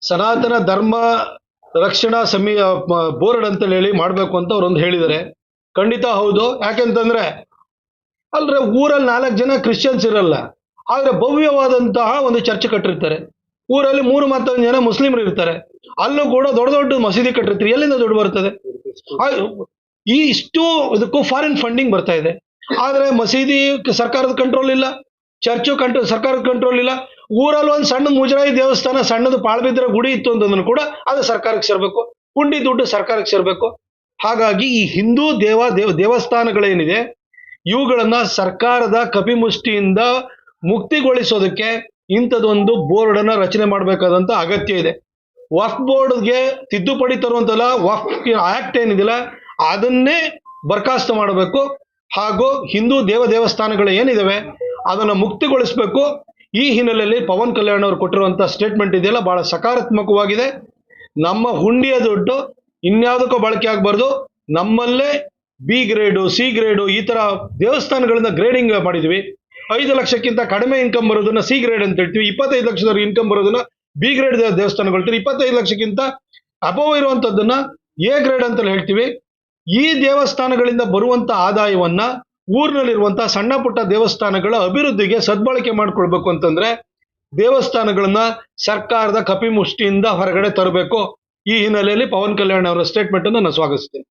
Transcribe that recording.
ಸನಾತನ ಧರ್ಮ ರಕ್ಷಣಾ ಸಮಿ ಬೋರ್ಡ್ ಅಂತ ಹೇಳಿ ಮಾಡಬೇಕು ಅಂತ ಅವ್ರೊಂದು ಹೇಳಿದ್ದಾರೆ. ಖಂಡಿತ ಹೌದು. ಯಾಕೆಂತಂದ್ರೆ, ಅಲ್ರೆ ಊರಲ್ಲಿ ನಾಲ್ಕು ಜನ ಕ್ರಿಶ್ಚಿಯನ್ಸ್ ಇರಲ್ಲ. ಆದ್ರೆ ಭವ್ಯವಾದಂತಹ ಒಂದು ಚರ್ಚ್ ಕಟ್ಟಿರ್ತಾರೆ. ಊರಲ್ಲಿ ಮೂರು ಮತ್ತೊಂದು ಜನ ಮುಸ್ಲಿಮರು ಇರ್ತಾರೆ. ಅಲ್ಲೂ ಕೂಡ ದೊಡ್ಡ ದೊಡ್ಡ ಮಸೀದಿ ಕಟ್ಟಿರ್ತಾರೆ. ಎಲ್ಲಿಂದ ದುಡ್ಡು ಬರ್ತದೆ? ಈ ಇಷ್ಟು ಇದಕ್ಕೂ ಫಾರಿನ್ ಫಂಡಿಂಗ್ ಬರ್ತಾ ಇದೆ. ಆದ್ರೆ ಮಸೀದಿ ಸರ್ಕಾರದ ಕಂಟ್ರೋಲ್ ಇಲ್ಲ ಚರ್ಚು ಕಂಟ್ರೋಲ್ ಸರ್ಕಾರದ ಕಂಟ್ರೋಲ್ ಇಲ್ಲ. ಊರಲ್ಲಿ ಒಂದು ಸಣ್ಣ ಮುಜರಾಯಿ ದೇವಸ್ಥಾನ ಸಣ್ಣದು ಪಾಳ್ಬಿದ್ರೆ ಗುಡಿ ಇತ್ತು ಅಂತಂದ್ರೂ ಕೂಡ ಅದು ಸರ್ಕಾರಕ್ಕೆ ಸೇರ್ಬೇಕು. ಹುಂಡಿ ದುಡ್ಡು ಸರ್ಕಾರಕ್ಕೆ ಸೇರ್ಬೇಕು. ಹಾಗಾಗಿ ಈ ಹಿಂದೂ ದೇವ ದೇವ, ದೇವಸ್ಥಾನಗಳೇನಿದೆ, ಇವುಗಳನ್ನ ಸರ್ಕಾರದ ಕಪಿಮುಷ್ಟಿಯಿಂದ ಮುಕ್ತಿಗೊಳಿಸೋದಕ್ಕೆ ಇಂಥದ್ದೊಂದು ಬೋರ್ಡ್ ರಚನೆ ಮಾಡಬೇಕಾದಂತ ಅಗತ್ಯ ಇದೆ. ವಫ್ ಬೋರ್ಡ್ಗೆ ತಿದ್ದುಪಡಿ ತರುವಂತಲ್ಲ ವಫ್ ಆಕ್ಟ್ ಏನಿದೆಯಲ್ಲ ಅದನ್ನೇ ಬರ್ಖಾಸ್ತು ಮಾಡಬೇಕು. ಹಾಗೂ ಹಿಂದೂ ದೇವ ದೇವಸ್ಥಾನಗಳು ಏನಿದಾವೆ, ಅದನ್ನು ಮುಕ್ತಿಗೊಳಿಸಬೇಕು. ಈ ಹಿನ್ನೆಲೆಯಲ್ಲಿ ಪವನ್ ಕಲ್ಯಾಣ್ ಅವರು ಕೊಟ್ಟಿರುವಂಥ ಸ್ಟೇಟ್ಮೆಂಟ್ ಇದೆಯಲ್ಲ ಬಹಳ ಸಕಾರಾತ್ಮಕವಾಗಿದೆ. ನಮ್ಮ ಹುಂಡಿಯ ದುಡ್ಡು ಇನ್ಯಾವುದಕ್ಕೂ ಬಳಕೆ ಆಗಬಾರ್ದು. ನಮ್ಮಲ್ಲೇ ಬಿ ಗ್ರೇಡು ಸಿ ಗ್ರೇಡು ಈ ತರ ದೇವಸ್ಥಾನಗಳಿಂದ ಗ್ರೇಡಿಂಗ್ ಮಾಡಿದ್ವಿ. ಐದು ಲಕ್ಷಕ್ಕಿಂತ ಕಡಿಮೆ ಇನ್ಕಮ್ ಬರೋದನ್ನ ಸಿ ಗ್ರೇಡ್ ಅಂತ ಹೇಳ್ತೀವಿ. ಇಪ್ಪತ್ತೈದು ಲಕ್ಷದವರೆಗೆ ಇನ್ಕಮ್ ಬರೋದನ್ನ ಬಿ ಗ್ರೇಡ್ ದೇವಸ್ಥಾನಗಳು ಇಪ್ಪತ್ತೈದು ಲಕ್ಷಕ್ಕಿಂತ ಅಪವ ಇರುವಂತದ್ದನ್ನ ಎ ಗ್ರೇಡ್ ಅಂತ ಹೇಳ್ತೀವಿ. ಈ ದೇವಸ್ಥಾನಗಳಿಂದ ಬರುವಂತ ಆದಾಯವನ್ನ ಊರಿನಲ್ಲಿರುವಂತಹ ಸಣ್ಣ ಪುಟ್ಟ ದೇವಸ್ಥಾನಗಳ ಅಭಿವೃದ್ಧಿಗೆ ಸದ್ಬಳಕೆ ಮಾಡ್ಕೊಳ್ಬೇಕು ಅಂತಂದ್ರೆ ದೇವಸ್ಥಾನಗಳನ್ನ ಸರ್ಕಾರದ ಕಪಿಮುಷ್ಟಿಯಿಂದ ಹೊರಗಡೆ ತರಬೇಕು. ಈ ಹಿನ್ನೆಲೆಯಲ್ಲಿ ಪವನ್ ಕಲ್ಯಾಣ್ ಅವರ ಸ್ಟೇಟ್ಮೆಂಟ್ ಅನ್ನು ನಾನು ಸ್ವಾಗತಿಸ್ತೀನಿ.